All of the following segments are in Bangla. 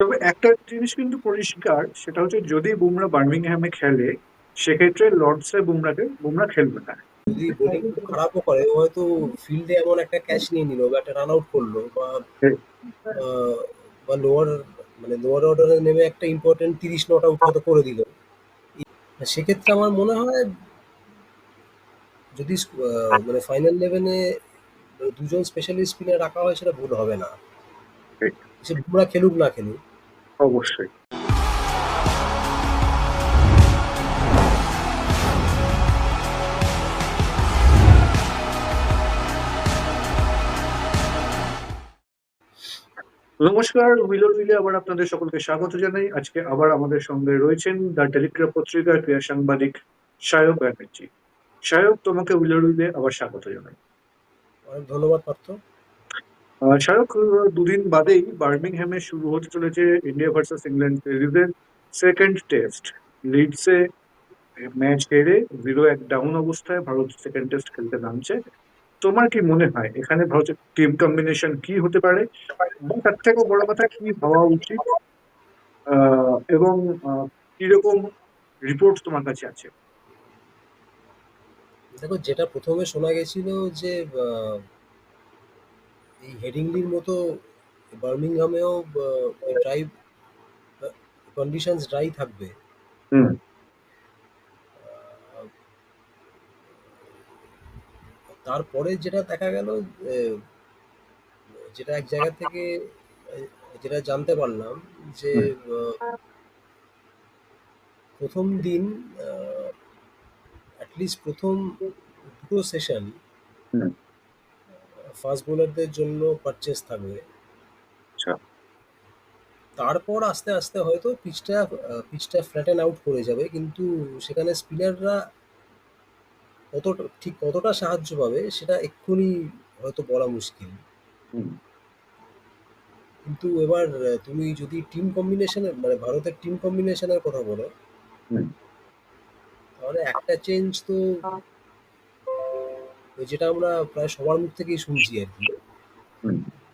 তবে একটা জিনিস কিন্তু পরিষ্কার সেটা হচ্ছে যদি বুমরা বার্মিংহামে খেলে সেক্ষেত্রে লর্ডসে বুমরাকে বুমরা খেলবে না যদি বোলিং খারাপও করে ও হয়তো ফিল্ডে এমন একটা ক্যাচ নিয়ে নিল বা একটা রান আউট করল বা হ্যাঁ। বা লোয়ার মানে লোয়ার অর্ডারে নেমে একটা ইম্পর্টেন্ট তিরিশ নট আউট হয়তো করে দিল সেক্ষেত্রে আমার মনে হয় যদি মানে ফাইনাল লেভেনে দুজন স্পেশালিস্ট স্পিনার রাখা হয় সেটা ভুল হবে না ঠিক। সে বুমরা খেলুক না খেলুক অবশ্যই। নমস্কার উইলোর উইলে আবার আপনাদের সকলকে স্বাগত জানাই। আজকে আবার আমাদের সঙ্গে রয়েছেন দ্য টেলিগ্রাফ পত্রিকার ক্রীড়া সাংবাদিক সায়ক ব্যানার্জি। সায়ক, তোমাকে উইলোর উইলে আবার স্বাগত জানাই। অনেক ধন্যবাদ পার্থ শাহরুখ দুদিন বাদেই বার্মিংহ্যামে শুরু হতে চলেছে ইন্ডিয়া ভার্সেস ইংল্যান্ড সিরিজের সেকেন্ড টেস্ট লিডসে ম্যাচ হেরে জিরো এক ডাউন অবস্থায় ভারত সেকেন্ড টেস্ট খেলতে নামছে। তোমার কি মনে হয়, এখানে ভারতের টিম কম্বিনেশন কি হতে পারে? তার থেকেও বড় কথা, কি হওয়া উচিত? এবং কীরকম রিপোর্ট তোমার কাছে আছে? দেখো, যেটা প্রথমে শোনা গেছিল যে এই হেডিংলির মতো বার্মিংহামেও ড্রাই কন্ডিশনস ড্রাই থাকবে। তারপরে যেটা দেখা গেল যেটা এক জায়গা থেকে যেটা জানতে পারলাম যে প্রথম দিন অ্যাটলিস্ট প্রথম দুটো সেশন ফাস্ট বোলারদের জন্য পারচেস থাকবে। আচ্ছা। তারপর আস্তে আস্তে হয়তো পিচটা পিচটা ফ্ল্যাটেন আউট করে যাবে কিন্তু সেখানে স্পিনাররা কতটা ঠিক কতটা সাহায্য পাবে সেটা এক্ষুনি হয়তো বলা মুশকিল। কিন্তু এবার তুমি যদি টিম কম্বিনেশনের মানে ভারতের টিম কম্বিনেশনের কথা বলো তাহলে একটা চেঞ্জ তো যেটা আমরা প্রায় সবার মুখ থেকেই শুনছি আর কি।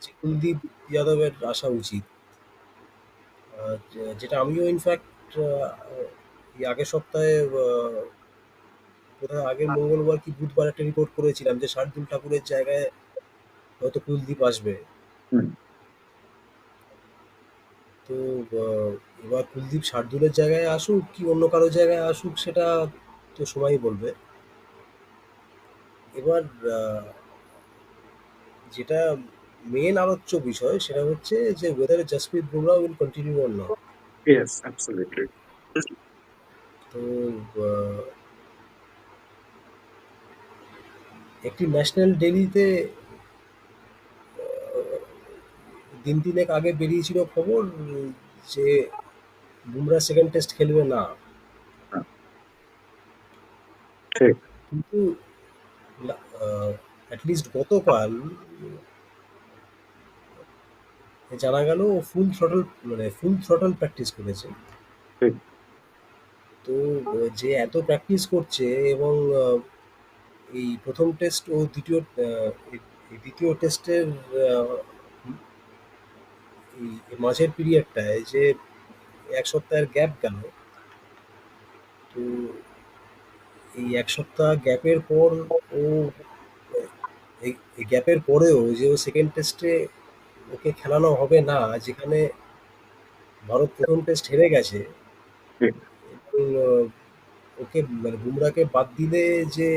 যে কুলদীপ যাদবের আসা উচিত। যেটা আমিও ইনফ্যাক্ট আগের সপ্তাহে কোথায় আগের মঙ্গলবার কি বুধবার একটা রিপোর্ট করেছিলাম যে শার্দুল ঠাকুরের জায়গায় হয়তো কুলদীপ আসবে। তো এবার কুলদীপ শার্দুলের জায়গায় আসুক কি অন্য কারও জায়গায় আসুক সেটা তো সবাই বলবে। এবার যেটা মেন আলোচ্য বিষয় সেটা হচ্ছে যে whether Jasprit Bumrah will continue or not yes absolutely তো একটি ন্যাশনাল ডেলিতে দিন তিনেক আগে বেরিয়েছিল খবর যে বুমরা সেকেন্ড টেস্ট খেলবে না। ঠিক কিন্তু অ্যাটলিস্ট গতকাল জানা গেল ফুল থ্রটল মানে ফুল থ্রটল প্র্যাকটিস করেছে। তো যে এত প্র্যাকটিস করছে এবং এই প্রথম টেস্ট ও দ্বিতীয় দ্বিতীয় টেস্টের এই মাঝের পিরিয়ডটায় যে এক সপ্তাহের গ্যাপ গেল তো এই এক সপ্তাহ গ্যাপের পর ও এই গ্যাপের পরেও যে ও সেকেন্ড টেস্টে ওকে খেলানো হবে না যেখানে ভারত প্রথম টেস্ট হেরে গেছে ওকে মানে বুমরাকে বাদ দিলে যে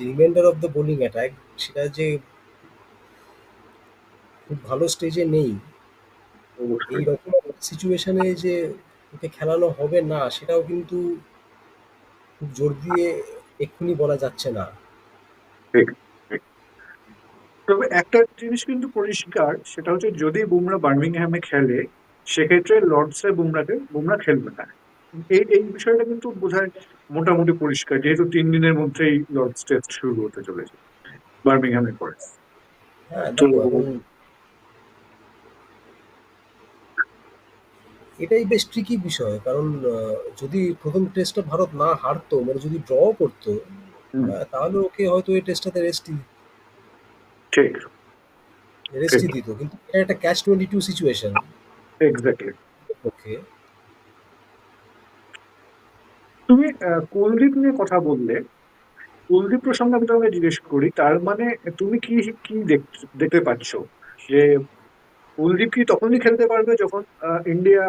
reminder of the bowling attack সেটা যে খুব ভালো স্টেজে নেই। এই অবশ্যই রকম সিচুয়েশনে যে ওকে খেলানো হবে না সেটাও কিন্তু খুব জোর দিয়ে এক্ষুনি বলা যাচ্ছে না। তবে একটা জিনিস কিন্তু পরিষ্কার সেটা হচ্ছে যদি বুমরা বার্মিংহ্যামে খেলে সেক্ষেত্রে লর্ডসে বুমরাকে বুমরা খেলবে না। এই এই বিষয়টা কিন্তু বোধহয় মোটামুটি পরিষ্কার যেহেতু তিন দিনের মধ্যেই লর্ডস টেস্ট শুরু হতে চলেছে বার্মিংহ্যামের পরে। হ্যাঁ তো দেখো এবং এটাই বেশ ট্রিকি বিষয় কারণ যদি প্রথম টেস্টটা ভারত না হারতো মানে যদি ড্র করতো তাহলে ওকে হয়তো এই টেস্টটাতে রেস্টই ঠিক। রেস্টই দিত কিন্তু এটা একটা catch twenty two situation exactly okay তুমি কুলদীপ নিয়ে কথা বললে। কুলদীপ প্রসঙ্গে আমি তোমাকে জিজ্ঞেস করি তার মানে তুমি কি কি দেখতে পাচ্ছ? যে কুলদীপ কি তখনই খেলতে পারবে যখন ইন্ডিয়া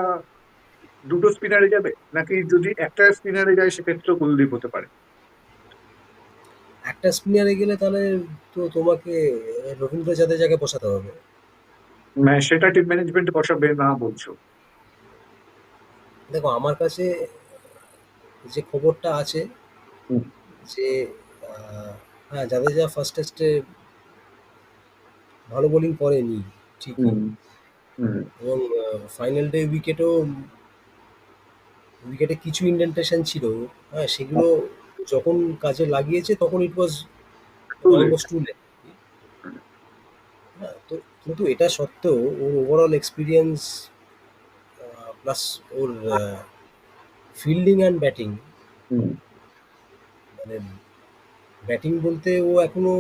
দুটো স্পিনারে যাবে? নাকি যদি একটা স্পিনারে যায় সেক্ষেত্রে কুলদীপ হতে পারে? একটা স্পিনারে গেলে তাহলে তো তোমাকে রবীন্দ্র জাদেজাকে বসাতে হবে। মানে সেটা টিম ম্যানেজমেন্ট বসাবে না বলছো। দেখো আমার কাছে যে খবরটা আছে যে হ্যাঁ জাদেজা ফার্স্ট টেস্টে ভালো বোলিং করেনি। ঠিকই এবং ফাইনাল ডে উইকেটও উইকেটে কিছু ইন্ডেন্টেশন ছিল। হ্যাঁ সেগুলো যখন কাজে লাগিয়েছে তখন it was almost too late হ্যাঁ তো কিন্তু এটা সত্ত্বেও ওর ওভারঅল এক্সপিরিয়েন্স প্লাস ওর ফিল্ডিং অ্যান্ড ব্যাটিং মানে ব্যাটিং বলতে ও এখনও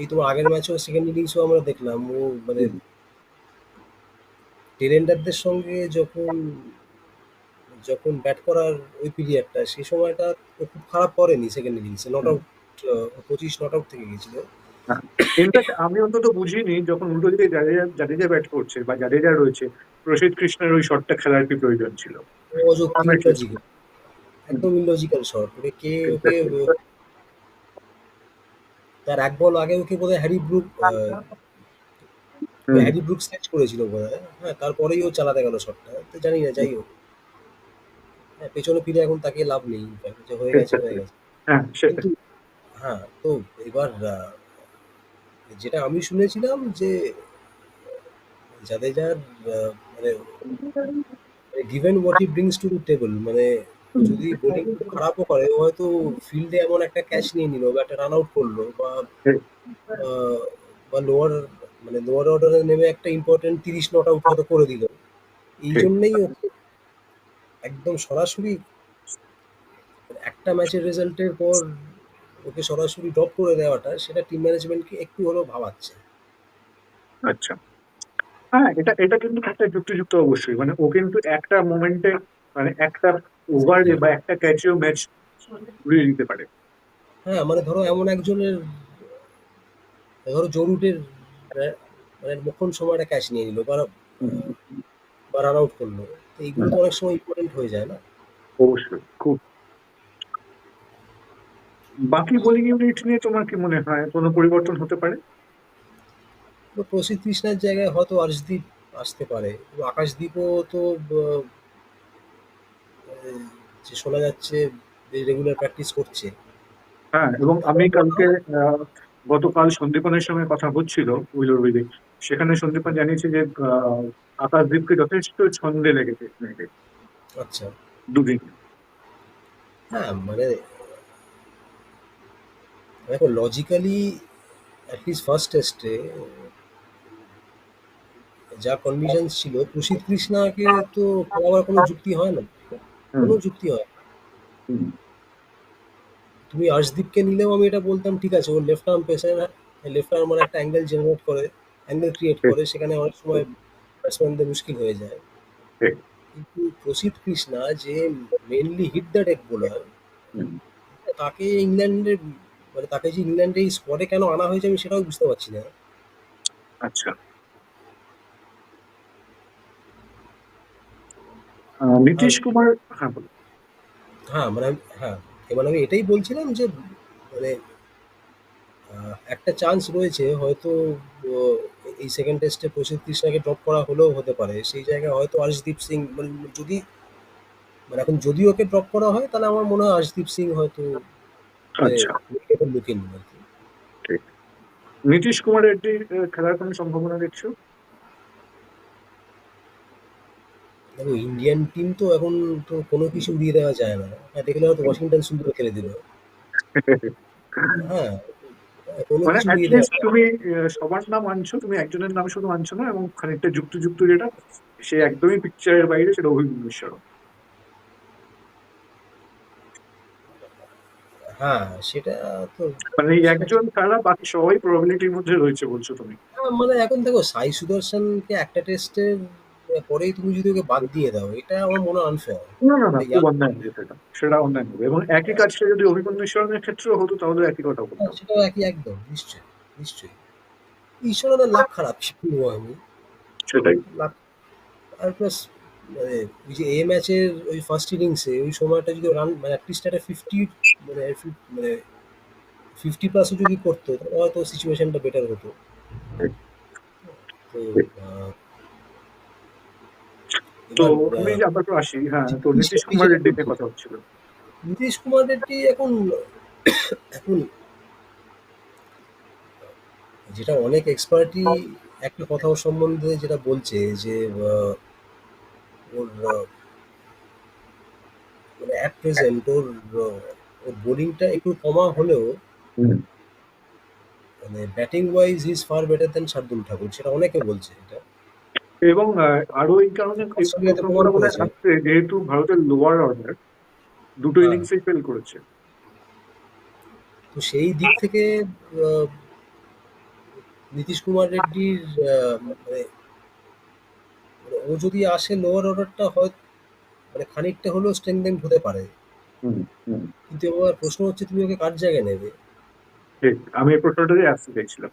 এই তোমার আগের ম্যাচও সেকেন্ড ইনিংসও আমরা দেখলাম। ও মানে হুম, টেলেন্ডারদের সঙ্গে যখন যখন ব্যাট করার ওই পিরিয়ডটা সেই সময়টা খুব খারাপ করেনি সেকেন্ড ইনিংসে নট আউট পঁচিশ নট আউট থেকে গেছিল। ইনফ্যাক্ট আমি অন্তত বুঝিনি যখন উল্টো দিকে জাডেজা জাডেজা ব্যাট করছে বা জাডেজা রয়েছে প্রসিদ্ধ কৃষ্ণের ওই শটটা খেলার কি প্রয়োজন ছিল? একদম ইলজিক্যাল শট ওকে কে ওকে তার এক বল আগে ওকে বোধহয় হ্যারি ব্রুক হ্যারি ব্রুক স্কেচ করেছিল বোধহয়। হ্যাঁ তারপরেই ও চালাতে গেল শটটা। তো জানি না যাই হোক। হ্যাঁ পেছনে ফিরে এখন তাকে লাভ নেই যে হয়ে গেছে হয়ে গেছে। হ্যাঁ হ্যাঁ তো এবার যেটা আমি শুনেছিলাম যে জাদেজার মানে given what he brings to the table মানে যদি বোলিং খারাপও করে হয়তো ফিল্ডে এমন একটা ক্যাচ নিয়ে নিল বা একটা রান আউট করল বা আহ, বা লোয়ার মানে লোয়ার অর্ডারে নেমে একটা ইম্পর্টেন্ট তিরিশ নট আউট হয়তো করে দিল। এই। জন্যই একদম সরাসরি একটা ম্যাচের রেজাল্টের পর ওকে সরাসরি ড্রপ করে দেওয়াটা সেটা টিম ম্যানেজমেন্টকে একটু হলেও ভাবাচ্ছে। আচ্ছা। হ্যাঁ এটা এটা কিন্তু একটা যুক্তিযুক্ত অবশ্যই। মানে ও কিন্তু একটা মোমেন্টে মানে একটা ওভারে বা একটা ক্যাচেও ম্যাচ ঘুরিয়ে দিতে পারে। হ্যাঁ মানে ধরো এমন একজনের ধরো জরুটের মানে মোক্ষণ সময় একটা ক্যাচ নিয়ে নিল বা বা রান আউট করল। তো এইগুলো তো অনেক সময় ইম্পর্টেন্ট হয়ে যায় না? অবশ্যই খুব। বাকি বোলিং ইউনিট নিয়ে তোমার কি মনে হয়? কোনো পরিবর্তন হতে পারে? তো প্রসিদ্ধ কৃষ্ণার জায়গায় হয়তো আর্শদীপ আসতে পারে। আকাশদীপও তো যে শোনা যাচ্ছে রেগুলার প্র্যাকটিস করছে। হ্যাঁ এবং আমি কালকে গতকাল সন্দীপনের সঙ্গে কথা হচ্ছিল উইলোর উইলে সেখানে সন্দীপন জানিয়েছে যে আহ, আকাশদীপকে যথেষ্ট ছন্দে লেগেছে আচ্ছা। দুদিন। হ্যাঁ মানে দেখো লজিক্যালি অ্যাটলিস্ট ফার্স্ট টেস্টে যা কন্ডিশন ছিল প্রসিদ্ধ কৃষ্ণাকে তো খেলাবার কোনো যুক্তি হয় না। কোনো যুক্তি হয় না। তুমি আর্শদীপকে নিলেও আমি এটা বলতাম ঠিক আছে ও left arm pacer left armer একটা অ্যাঙ্গেল জেনারেট করে অ্যাঙ্গেল ক্রিয়েট করে সেখানে অনেক সময় ব্যাটসম্যানদের মুশকিল হয়ে যায়। কিন্তু প্রসিদ্ধ কৃষ্ণা যে mainly hit the deck bowler তাকে ইংল্যান্ডের মানে তাকে যে ইংল্যান্ডে এই স্পটে কেন আনা হয়েছে আমি সেটাও বুঝতে পারছি না। আচ্ছা। নীতিশ কুমার হ্যাঁ। হ্যাঁ মানে হ্যাঁ। এবার আমি এটাই বলছিলাম যে মানে একটা চান্স রয়েছে হয়তো এই সেকেন্ড টেস্টে প্রসিদ্ধ কৃষ্ণাকে ড্রপ করা হলেও হতে পারে। সেই জায়গায় হয়তো আর্শদীপ সিং মানে যদি মানে এখন যদি ওকে ড্রপ করা হয় তাহলে আমার মনে হয় আর্শদীপ সিং হয়তো আচ্ছা। নীতিশ কুমারের কি, খেলার কোনো সম্ভাবনা দেখছ? দেখো ইন্ডিয়ান টিম তো এখন তো কোনো কিছু উড়িয়ে দেওয়া যায় না। হ্যাঁ দেখলে হয়তো ওয়াশিংটন সুন্দর খেলে দিল। হ্যাঁ মানে। তুমি সবার নাম আনছো তুমি একজনের নাম শুধু আনছো না এবং খানিকটা যুক্তিযুক্ত যেটা সে একদমই পিকচারের বাইরে সেটা অভিভূষণ হ্যাঁ সেটা তো মানে একজন ছাড়া বাকি সবাই প্রবাবিলিটির মধ্যে রয়েছে বলছো তুমি। হ্যাঁ, মানে এখন দেখো সাই সুদর্শনকে একটা টেস্টের পরেই তুমি যদি ওকে বাদ দিয়ে দাও এটা আমার মনে হয় আনফেয়ার না না না খুব অন্যায় সেটা সেটা অন্যায় হবে। এবং একই কাজটা যদি অভিমন্যু ঈশ্বরের ক্ষেত্রেও হতো তাহলে একই কথা বলতাম। সেটাও একই একদম নিশ্চয়ই নিশ্চয়ই। ঈশ্বরের লাভ খারাপ আমি? সেটাই। আর প্লাস মানে ওই যে এ ম্যাচের ওই ফার্স্ট ইনিংসে ওই সময়টা যদি রান মানে অ্যাটলিস্ট একটা ফিফটি মানে মানে ফিফটি প্লাসও যদি করতো তাহলে হয়তো সিচুয়েশনটা বেটার হতো। তো আহ, তো আমি আবার আসি হ্যাঁ তো নীতিশ- কুমার রেড্ডি নিয়ে কথা হচ্ছিল। নীতিশ কুমার রেড্ডি এখন এখন যেটা অনেক এক্সপার্টই একটা কথা সম্বন্ধে যেটা বলছে যে ওর মানে অ্যাট প্রেজেন্ট ওর ওর বোলিংটা একটু কমা হলেও মানে batting wise is far better than Shardul Thakur সেটা অনেকে বলছে এটা। এবং আরও এই কারণে যেহেতু ভারতের লোয়ার অর্ডার দুটো হ্যাঁ। ইনিংসেই ফেল করেছে। তো সেই দিক থেকে নীতিশ কুমার রেড্ডির ও যদি আসে লোয়ার অর্ডারটা হয় মানে খানিকটা হলেও স্ট্রেংথেন হতে পারে। কিন্তু এবার প্রশ্ন হচ্ছে তুমি ওকে কার জায়গায় নেবে? ঠিক আমি এই প্রশ্নটাই আসতে চাইছিলাম।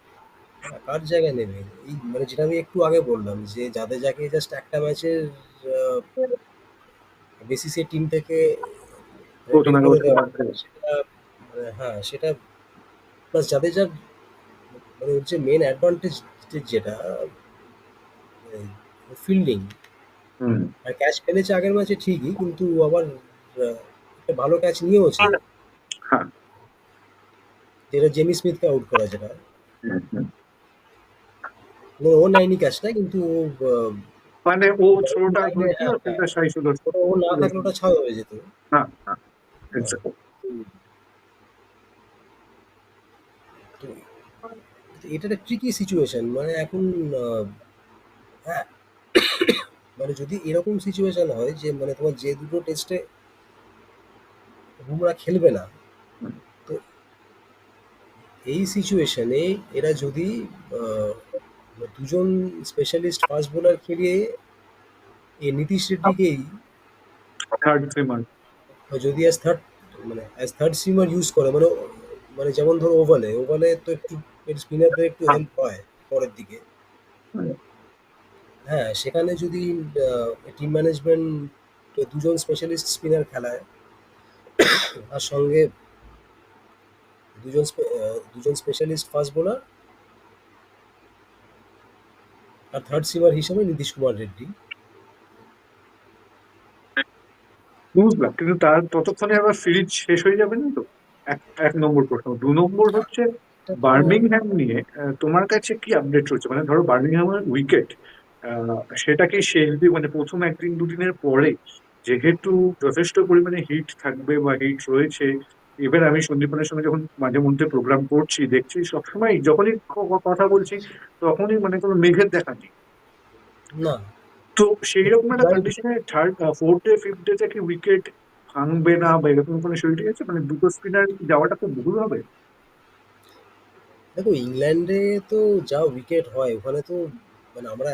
হ্যাঁ, কার জায়গায় নেবে? এই মানে যেটা আমি একটু আগে বললাম যে যাদের যাকে জাস্ট একটা ম্যাচের বেসিসে টিম থেকে মানে হ্যাঁ সেটা প্লাস যাদের যার মানে হচ্ছে মেন অ্যাডভান্টেজ যেটা ফিল্ডিং আর ক্যাচ ফেলেছে আগের ম্যাচে ঠিকই কিন্তু আবার একটা ভালো ক্যাচ নিয়েওছে হ্যাঁ। যেটা জেমি স্মিথকে আউট করা যেটা। মানে ও নেয়নি ক্যাচটা কিন্তু ও মানে ও থ্রোটা হ্যাঁ। সেটা সাই ওটা ও না থাকলে ওটা ছাড় হয়ে যেত হ্যাঁ হ্যাঁ তো এটা একটা ট্রিকি সিচুয়েশন মানে এখন হ্যাঁ মানে যদি এরকম সিচুয়েশন হয় যে মানে তোমার যে দুটো টেস্টে বুমরা খেলবে না তো এই সিচুয়েশনে এরা যদি আহ, দুজন স্পেশালিস্ট ফাস্ট বোলার খেলিয়ে এই নীতিশ রেড্ডিকেই থার্ড সিমার যদি অ্যাজ থার্ড মানে অ্যাজ থার্ড সিমার ইউজ করে মানে মানে যেমন ধরো ওভালে ওভালে তো একটু স্পিনারদের একটু হেল্প হয় পরের দিকে। হ্যাঁ সেখানে যদি টিম ম্যানেজমেন্ট দুজন স্পেশালিস্ট স্পিনার খেলায় আর সঙ্গে দুজন দুজন স্পেশালিস্ট ফাস্ট বোলার আর থার্ড সিমার হিসেবে নীতিশ কুমার রেড্ডি। বুঝলাম, কিন্তু তার ততক্ষণে আবার সিরিজ শেষ হয়ে যাবে না তো? এক নম্বর প্রশ্ন। দু নম্বর হচ্ছে বার্মিংহ্যাম নিয়ে তোমার কাছে কি আপডেট রয়েছে? মানে ধরো বার্মিংহ্যামের উইকেট সেটা শেষ দিয়ে মানে প্রথম একদিন দুদিনের পরে, যেহেতু যথেষ্ট পরিমাণে হিট থাকবে বা হিট রয়েছে এবার আমি সন্দীপনের সঙ্গে যখন মাঝে মধ্যে প্রোগ্রাম করছি দেখছি সবসময় যখনই কথা বলছি তখনই মানে কোনো মেঘের দেখা নেই। না। তো সেই রকম একটা কন্ডিশনে third fourth day fifth day থেকে উইকেট ভাঙবে না বা এরকম কোনো শরীর আছে? মানে দুটো স্পিনার যাওয়াটা খুব ভুল হবে। দেখো ইংল্যান্ডে তো যা উইকেট হয় ওখানে তো মানে আমরা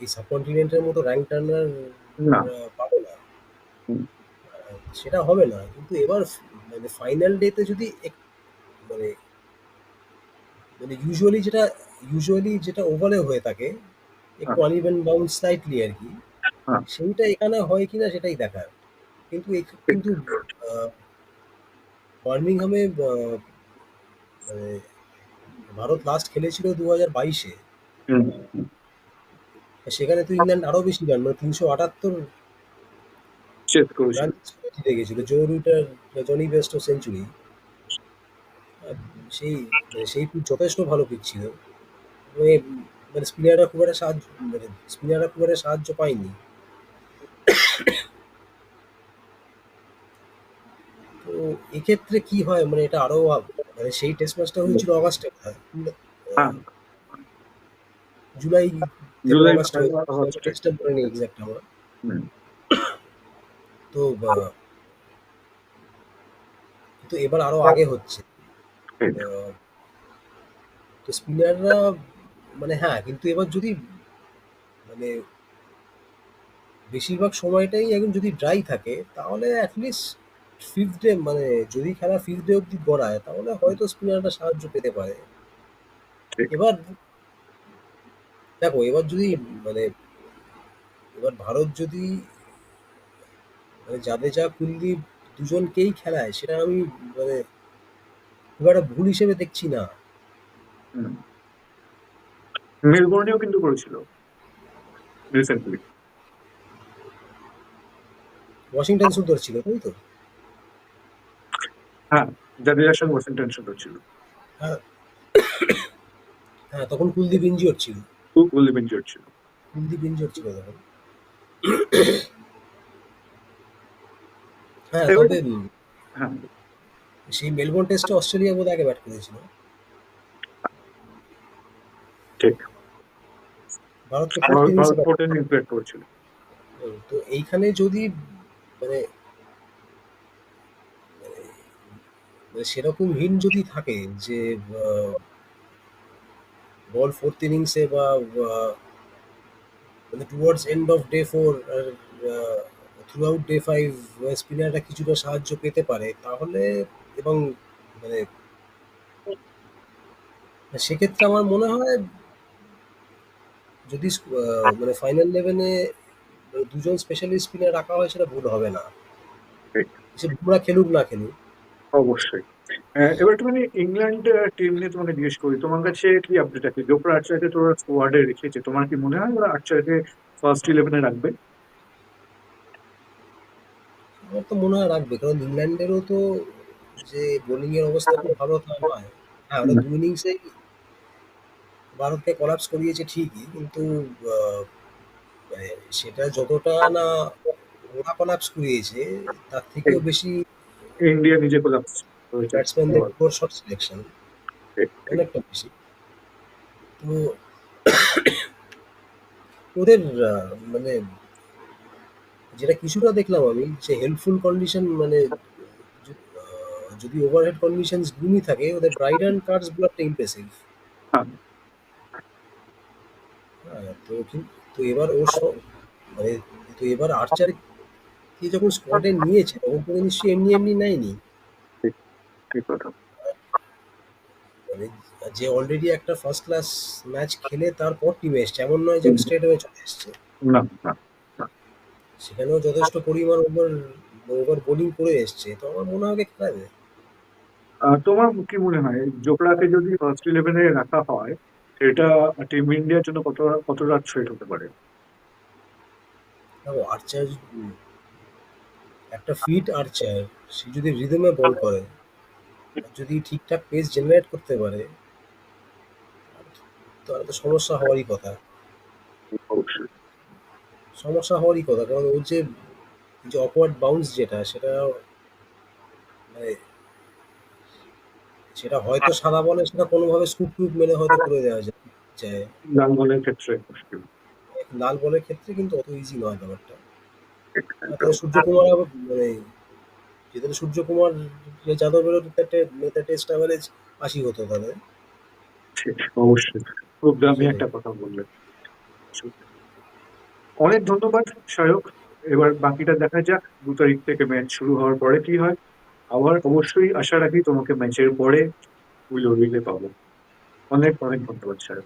এই সাবকন্টিনেন্টের মতো র্যাঙ্ক টার্নার। পাবো না। সেটা হবে না। কিন্তু এবার মানে ফাইনাল ডেতে যদি মানে মানে ইউজুয়ালি যেটা ইউজুয়ালি যেটা ওভারে হয়ে থাকে একটু আনইভেন বাউন্স স্লাইটলি আর কি হ্যাঁ। সেইটা এখানে হয় কিনা সেটাই দেখার কিন্তু কিন্তু বার্মিংহামে মানে ভারত লাস্ট খেলেছিল দু হাজার বাইশে। সেখানে তো ইংল্যান্ড আরও বেশি রান মানে তিনশো আটাত্তর চেস করেছে রান জিতে গেছিল জো রুটার জনি বেস্টো সেঞ্চুরি সেই মানে সেই পিচ যথেষ্ট ভালো পিচ ছিল মানে মানে স্পিনাররা খুব একটা সাহায্য মানে স্পিনাররা খুব একটা সাহায্য পায়নি তো এক্ষেত্রে কি হয় মানে এটা আরও আ- মানে সেই টেস্ট ম্যাচটা হয়েছিল অগাস্টে হ্যাঁ জুলাই জুলাই অগাস্টে আগস্টে। টেস্টটা বলে নেই এক্সাক্ট আমার হুম। তো আহ, তো এবার আরও আগে হচ্ছে। তো স্পিনাররা মানে হ্যাঁ কিন্তু এবার যদি মানে বেশিরভাগ সময়টাই এখন যদি ড্রাই থাকে তাহলে অ্যাটলিস্ট ফিফথ ডে মানে যদি খেলা ফিফথ ডে অব্দি গড়ায় তাহলে হয়তো স্পিনাররা সাহায্য পেতে পারে। এবার দেখো এবার যদি মানে এবার ভারত যদি মানে জাদেজা কুলদীপ দুজনকেই খেলায় সেটা আমি মানে খুব একটা ভুল হিসেবে দেখছি না। মেলবোর্নেও কিন্তু করেছিল। রিসেন্টলি ওয়াশিংটন সুন্দর ছিল তাই তো? হ্যাঁ জাদেজার সঙ্গে ওয়াশিংটন সুন্দর ছিল। হ্যাঁ। হ্যাঁ তখন কুলদীপ ইনজিওর ছিল। কুলদীপ ইনজিওর ছিল। কুলদীপ ইনজিওর ছিল তখন। হ্যাঁ তবে হ্যাঁ। সেই মেলবোর্ন টেস্টে অস্ট্রেলিয়া বোধ আগে ব্যাট করেছিল। ঠিক। ভারত করেছিল। তো এইখানে যদি মানে মানে সেরকম হিন যদি থাকে যে বল ফোর্থ ইনিংসে বা মানে towards end of day four throughout day five স্পিনাররা কিছুটা সাহায্য পেতে পারে তাহলে এবং মানে সেক্ষেত্রে আমার মনে হয় যদি মানে ফাইনাল লেভেনে দুজন স্পেশালিস্ট স্পিনার রাখা হয় সেটা ভুল হবে না। সে বুমরা খেলুক না খেলুক। অবশ্যই। এবার একটুখানি ইংল্যান্ড টিম নিয়ে তোমাকে জিজ্ঞেস করি তোমার কাছে কি আপডেট আছে? জোফরা আর্চারকে তোরা স্কোয়াডে রেখেছে তোমার কি মনে হয় ওরা আর্চারকে ফার্স্ট ইলেভেনে রাখবে আমার তো মনে হয় রাখবে কারণ ইংল্যান্ডেরও তো যে বোলিং এর অবস্থা খুব ভালো তা নয় হ্যাঁ ওরা দু ইনিংসেই ভারতকে কলাপস করিয়েছে ঠিকই কিন্তু মানে সেটা যতটা না ওরা কলাপস করিয়েছে তার থেকেও বেশি ইন্ডিয়া নিজে কোলাপস ব্যাটসম্যানদের ফোর শট সিলেকশন। অনেকটা বেশি তো ওদের মানে যেটা কিছুটা দেখলাম আমি যে হেল্পফুল কন্ডিশন মানে যদি ওভারহেড কন্ডিশন গ্লুমি থাকে ওদের ব্রাইড অ্যান্ড কার্ডসগুলো একটা ইমপ্রেসিভ হ্যাঁ। হ্যাঁ তো তো এবার ওর মানে তো এবার আর্চার কে যখন স্কোয়াডে নিয়েছে তখন তো নিশ্চয়ই এমনি এমনি নেয়নি। মানে যে অলরেডি একটা ফার্স্ট ক্লাস ম্যাচ খেলে তারপর টিমে এসছে এমন নয় যে স্ট্রেট হয়ে চলে এসছে। না না। সেখানেও যথেষ্ট পরিমাণ ওভার ওভার বোলিং করে এসছে। তো আমার মনে হয় খেলাবে তোমার কি মনে হয়? জোপড়াকে যদি ফার্স্ট ইলেভেনে রাখা হয় সেটা টিম ইন্ডিয়ার জন্য কত কতটা থ্রেট হতে পারে? দেখো আর্চার একটা ফিট আর্চার সে যদি রিদমে বল করে যদি ঠিকঠাক পেস জেনারেট করতে পারে তাহলে তো সমস্যা হওয়ারই কথা। অবশ্যই। সমস্যা হওয়ারই কথা। কারণ ওর যে যে অকওয়ার্ড বাউন্স যেটা সেটা মানে সেটা হয়তো সাদা বলে সেটা কোনোভাবে স্কুপ টুপ মেরে হয়তো করে দেওয়া যায়। লাল বলের ক্ষেত্রে লাল বলের ক্ষেত্রে কিন্তু অত ইজি নয় ব্যাপারটা। সূর্যকুমার মানে যেখানে সূর্যকুমার যাদবেরও নেতা টেস্ট অ্যাভারেজ আশি হতো তাহলে। অবশ্যই। খুব দামি একটা কথা বললেন। অনেক ধন্যবাদ, সায়ক। এবার বাকিটা দেখা যাক, দু তারিখ থেকে ম্যাচ শুরু হওয়ার পরে কি হয়। আবার অবশ্যই আশা রাখি তোমাকে ম্যাচের পরে উইল উইলে পাবো। অনেক অনেক ধন্যবাদ, সায়ক।